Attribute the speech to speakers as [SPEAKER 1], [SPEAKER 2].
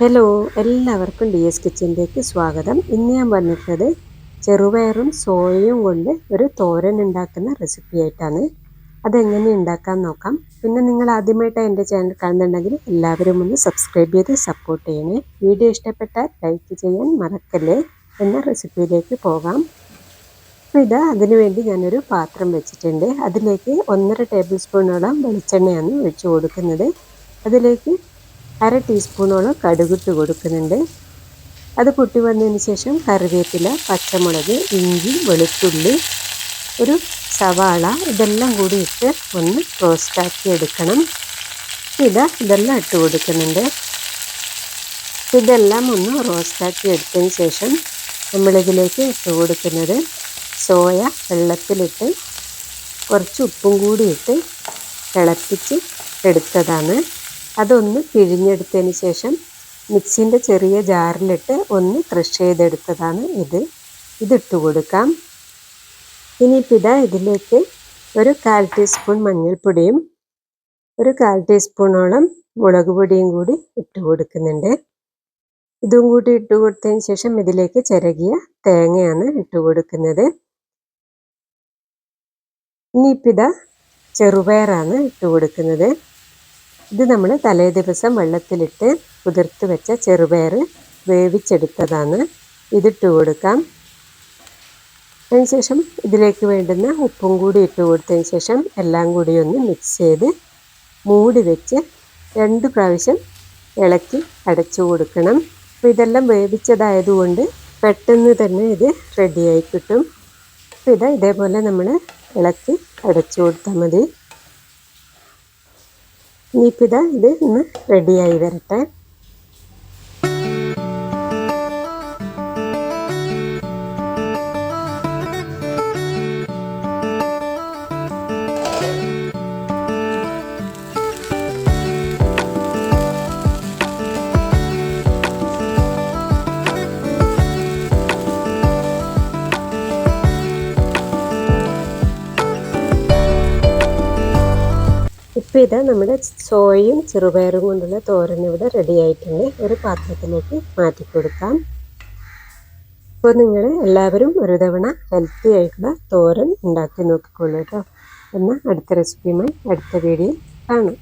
[SPEAKER 1] Hello എല്ലാവർക്കും D S കിച്ചണിലേക്ക് സ്വാഗതം. ഇന്ന് ഞാൻ വന്നിട്ടുള്ളത് ചെറുപയറും സോയയും കൊണ്ട് ഒരു തോരൻ ഉണ്ടാക്കുന്ന റെസിപ്പി ആയിട്ടാണ്. അതെങ്ങനെ ഉണ്ടാക്കാൻ നോക്കാം. പിന്നെ നിങ്ങൾ ആദ്യമായിട്ട് എന്റെ ചാനൽ കാണുന്നുണ്ടെങ്കിൽ എല്ലാവരും ഒന്ന് സബ്സ്ക്രൈബ് ചെയ്ത് സപ്പോർട്ട് ചെയ്യണേ. വീഡിയോ ഇഷ്ടപ്പെട്ടാൽ ലൈക്ക് ചെയ്യാൻ മറക്കല്ലേ എന്ന റെസിപ്പിയിലേക്ക് പോകാം. അപ്പോൾ ഇതാ അതിനുവേണ്ടി ഞാനൊരു പാത്രം വെച്ചിട്ടുണ്ട്. അതിലേക്ക് ഒന്നര ടേബിൾ സ്പൂണോളം വെളിച്ചെണ്ണയാണ് ഒഴിച്ചു കൊടുക്കുന്നത്. അതിലേക്ക് അര ടീസ്പൂണോളം കടുകിട്ട് കൊടുക്കുന്നുണ്ട്. അത് പൊട്ടി വന്നതിന് ശേഷം കറിവേപ്പില പച്ചമുളക് ഇഞ്ചി വെളുത്തുള്ളി ഒരു സവാള ഇതെല്ലാം കൂടി ഇട്ട് ഒന്ന് റോസ്റ്റാക്കി എടുക്കണം. ഇതാ ഇതെല്ലാം ഇട്ട് കൊടുക്കുന്നുണ്ട്. ഇതെല്ലാം ഒന്ന് റോസ്റ്റാക്കി എടുത്തതിന് ശേഷം നമ്മളിതിലേക്ക് ഇട്ട് കൊടുക്കുന്നത് സോയ വെള്ളത്തിലിട്ട് കുറച്ച് ഉപ്പും കൂടി ഇട്ട് തിളപ്പിച്ച് എടുത്തതാണ്. അതൊന്ന് പിഴിഞ്ഞെടുത്തതിന് ശേഷം മിക്സിന്റെ ചെറിയ ജാറിലിട്ട് ഒന്ന് ക്രഷ് ചെയ്തെടുത്തതാണ് ഇത്. ഇതിട്ട് കൊടുക്കാം. ഇനിയിപ്പോൾ ഇതാ ഇതിലേക്ക് ഒരു കാൽ ടീസ്പൂൺ മഞ്ഞൾപ്പൊടിയും ഒരു കാൽ ടീസ്പൂണോളം മുളക് പൊടിയും കൂടി ഇട്ട് കൊടുക്കുന്നുണ്ട്. ഇതും കൂടി ഇട്ട് കൊടുത്തതിന് ശേഷം ഇതിലേക്ക് ചിരകിയ തേങ്ങയാണ് ഇട്ട് കൊടുക്കുന്നത്. ഇനി ഇതാ ചെറുപയറാണ് ഇട്ട് കൊടുക്കുന്നത്. ഇത് നമ്മൾ തലേ ദിവസം വെള്ളത്തിലിട്ട് കുതിർത്ത് വെച്ച ചെറുപയർ വേവിച്ചെടുത്തതാണ്. ഇതിട്ട് കൊടുക്കാം. അതിനുശേഷം ഇതിലേക്ക് വേണ്ടുന്ന ഉപ്പും കൂടി ഇട്ട് കൊടുത്തതിന് ശേഷം എല്ലാം കൂടി ഒന്ന് മിക്സ് ചെയ്ത് മൂടി വെച്ച് രണ്ട് പ്രാവശ്യം ഇളക്കി അടച്ചു കൊടുക്കണം. അപ്പോൾ ഇതെല്ലാം വേവിച്ചതായതുകൊണ്ട് പെട്ടെന്ന് തന്നെ ഇത് റെഡിയായി കിട്ടും. അപ്പോൾ ഇതാ ഇതേപോലെ നമ്മൾ ഇളക്കി അടച്ചു കൊടുത്താൽ മതി. ഇനിയിപ്പോൾ ഇതാ ഒന്ന് റെഡിയായി വരട്ടെ. ഇപ്പോൾ ഇത് നമ്മുടെ സോയയും ചെറുപയറും കൊണ്ടുള്ള തോരൻ ഇവിടെ റെഡി ആയിട്ടുണ്ട്. ഒരു പാത്രത്തിലേക്ക് മാറ്റി കൊടുക്കാം. ഇപ്പോൾ നിങ്ങൾ എല്ലാവരും ഒരു തവണ ഹെൽത്തി ആയിട്ടുള്ള തോരൻ ഉണ്ടാക്കി നോക്കിക്കൊള്ളൂ കേട്ടോ. എന്നാൽ അടുത്ത റെസിപ്പിയുമായി അടുത്ത വീഡിയോ കാണാം.